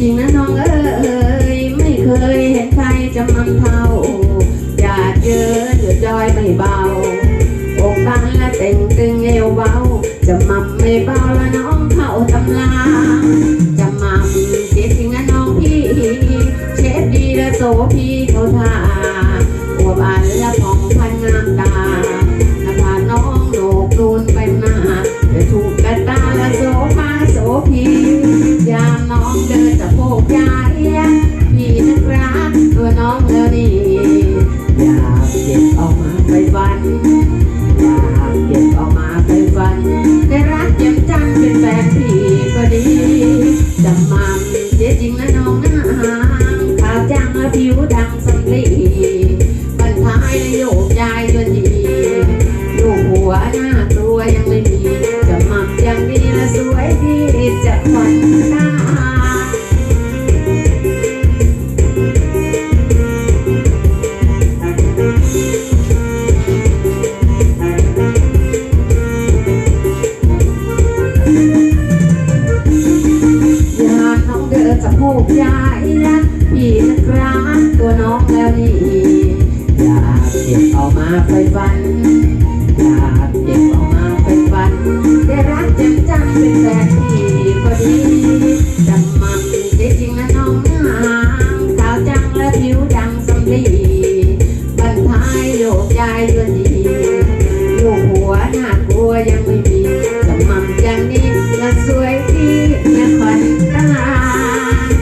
จริงนะน้องเอ้ยไม่เคยเห็นใครจำนำเท่าอยากเจอหรือจอยไม่เบาอกบางและเต่งตึงเอวเบาจำมัมไม่เบาและน้องเข้าตำลาจำมัมเจ๊จริงนะน้องพี่เชฟดีและโสพี่เขาท่า จริงนะน้องนะ กยายและอีครั้งตัวน้องแล้วนี่อยากเก็บเอามาไปฝันอยากเก็บเอามาไปฝันไดรักจัจังเป็นแฟนที่ก็ดีจังมาเป็นเด็กจริงนะน้องนางสาวจังและผิวดังสำลีบรรทายโกยายเรืดีอยู่หัวหน้ากลัยังมี